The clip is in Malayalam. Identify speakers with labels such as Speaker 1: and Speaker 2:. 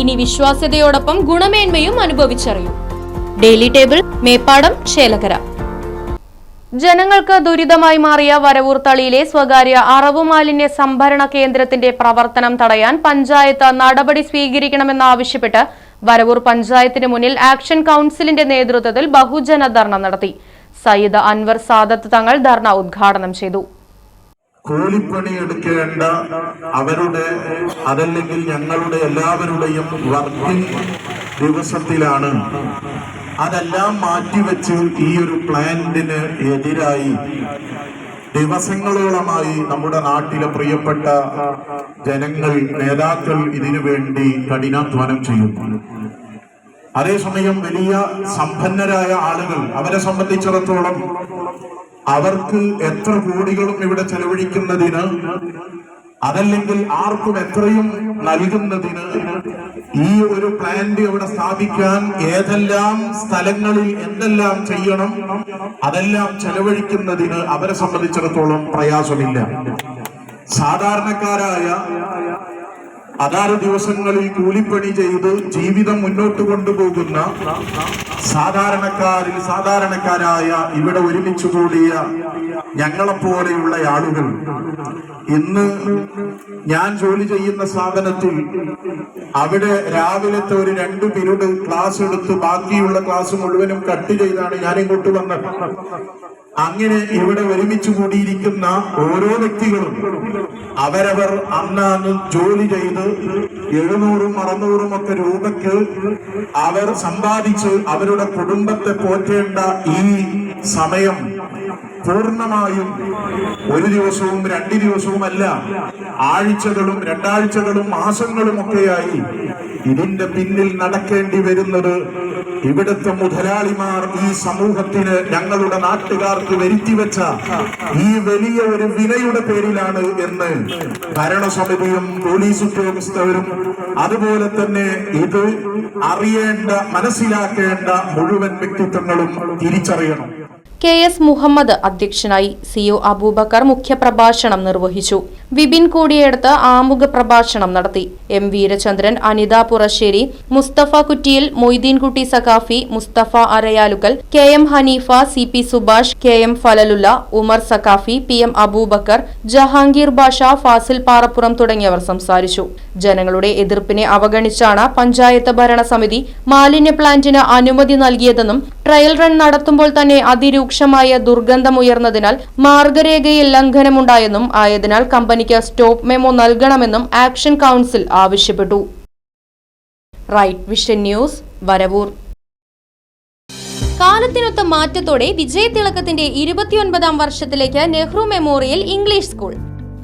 Speaker 1: ഇനി വിശ്വാസ്യതയോടൊപ്പം ഗുണമേന്മയും അനുഭവിച്ചറിയും. ഡെയിലി ടേബിൾ മേപ്പാടം ചേലകര ജനങ്ങൾക്ക് ദുരിതമായി മാറിയ വരവൂർ തളിയിലെ സ്വകാര്യ അറവു മാലിന്യ സംഭരണ കേന്ദ്രത്തിന്റെ പ്രവർത്തനം തടയാൻ പഞ്ചായത്ത് നടപടി സ്വീകരിക്കണമെന്നാവശ്യപ്പെട്ട് വരവൂർ പഞ്ചായത്തിന് മുന്നിൽ ആക്ഷൻ കൗൺസിലിന്റെ നേതൃത്വത്തിൽ ബഹുജന ധർണ നടത്തി. സയ്യിദ് അൻവർ സാദത്ത് തങ്ങൾ ധർണ ഉദ്ഘാടനം ചെയ്തു.
Speaker 2: കൂലിപ്പണി എടുക്കേണ്ട അവരുടെ അതല്ലെങ്കിൽ ഞങ്ങളുടെ എല്ലാവരുടെയും വർക്കിംഗ് ദിവസത്തിലാണ്. അതെല്ലാം മാറ്റിവെച്ച് ഈ ഒരു പ്ലാന്റിന് എതിരായി ദിവസങ്ങളോളമായി നമ്മുടെ നാട്ടിലെ പ്രിയപ്പെട്ട ജനങ്ങൾ നേതാക്കൾ ഇതിനു വേണ്ടി കഠിനാധ്വാനം ചെയ്യുന്നു അതേസമയം വലിയ സമ്പന്നരായ ആളുകൾ അവരെ സംബന്ധിച്ചിടത്തോളം അവർക്ക് എത്ര കോടികളും ഇവിടെ ചെലവഴിക്കുന്നതിന് അതല്ലെങ്കിൽ ആർക്കും എത്രയും നൽകുന്നതിന് ഈ ഒരു പ്ലാന്റ് ഇവിടെ സ്ഥാപിക്കാൻ ഏതെല്ലാം സ്ഥലങ്ങളിൽ എന്തെല്ലാം ചെയ്യണം അതെല്ലാം ചെലവഴിക്കുന്നതിന് അവരെ സംബന്ധിച്ചിടത്തോളം പ്രയാസമില്ല. സാധാരണക്കാരായ അതാറ് ദിവസങ്ങളിൽ കൂലിപ്പണി ചെയ്ത് ജീവിതം മുന്നോട്ട് കൊണ്ടുപോകുന്ന സാധാരണക്കാരിൽ സാധാരണക്കാരായ ഇവിടെ ഒരുമിച്ച് കൂടിയ ഞങ്ങളെപ്പോലെയുള്ള ആളുകൾ. ഇന്ന് ഞാൻ ജോലി ചെയ്യുന്ന സ്ഥാപനത്തിൽ അവിടെ രാവിലത്തെ ഒരു രണ്ട് പിരീഡ് ക്ലാസ് എടുത്ത് ബാക്കിയുള്ള ക്ലാസ് മുഴുവനും കട്ട് ചെയ്താണ് ഞാൻ ഇങ്ങോട്ട് വന്നത്. അങ്ങനെ ഇവിടെ ഒരുമിച്ച് കൂടിയിരിക്കുന്ന ഓരോ വ്യക്തികളും അവരവർ അന്നാന്ന് ജോലി ചെയ്ത് എഴുന്നൂറും അറുന്നൂറും ഒക്കെ രൂപയ്ക്ക് അവർ സമ്പാദിച്ച് അവരുടെ കുടുംബത്തെ പോറ്റേണ്ട ഈ സമയം പൂർണമായും ഒരു ദിവസവും രണ്ട് ദിവസവുമല്ല ആഴ്ചകളും രണ്ടാഴ്ചകളും മാസങ്ങളും ഒക്കെയായി ഇതിന്റെ പിന്നിൽ നടക്കേണ്ടി വരുന്നത് ഇവിടുത്തെ മുതലാളിമാർ ഈ സമൂഹത്തിന് ഞങ്ങളുടെ നാട്ടുകാർക്ക് വരുത്തിവെച്ച ഈ വലിയ ഒരു വിലയുടെ പേരിലാണ് എന്ന് ഭരണസമിതിയും പോലീസ് ഉദ്യോഗസ്ഥരും അതുപോലെ തന്നെ ഇത് അറിയേണ്ട മനസ്സിലാക്കേണ്ട മുഴുവൻ വ്യക്തിത്വങ്ങളും തിരിച്ചറിയണം.
Speaker 1: കെ എസ് മുഹമ്മദ് അധ്യക്ഷനായി സി ഒ അബൂബക്കർ മുഖ്യപ്രഭാഷണം നിർവഹിച്ചു. വിപിൻ കൂടിയെടുത്ത് ആമുഖ പ്രഭാഷണം നടത്തി. M Veerachandran Anitha Purasseri Mustafa Kuttiyil Moideenkutty Saqafi Mustafa അരയാലുകൾ K M Haneefa C P Subhash K M Fazalullah Umar Saqafi P M Aboobacker Jahangir Basha Fazil Parappuram തുടങ്ങിയവർ സംസാരിച്ചു. ജനങ്ങളുടെ എതിർപ്പിനെ അവഗണിച്ചാണ് പഞ്ചായത്ത് ഭരണസമിതി മാലിന്യ പ്ലാന്റിന് അനുമതി നൽകിയതെന്നും ട്രയൽ റൺ നടത്തുമ്പോൾ തന്നെ അതിരൂക്ഷമായ ദുർഗന്ധമുയർന്നതിനാൽ മാർഗരേഖയിൽ ലംഘനമുണ്ടായെന്നും ആയതിനാൽ കമ്പനിക്ക് സ്റ്റോപ്പ് മെമോ നൽകണമെന്നും ആക്ഷൻ കൗൺസിൽ ആവശ്യപ്പെട്ടു. Right vision news Varavoor. കാലത്തിനൊത്ത മാറ്റത്തോടെ വിജയതിളക്കത്തിന്റെ ഇരുപത്തിയൊൻപതാം വർഷത്തിലേക്ക് നെഹ്റു മെമ്മോറിയൽ ഇംഗ്ലീഷ് സ്കൂൾ.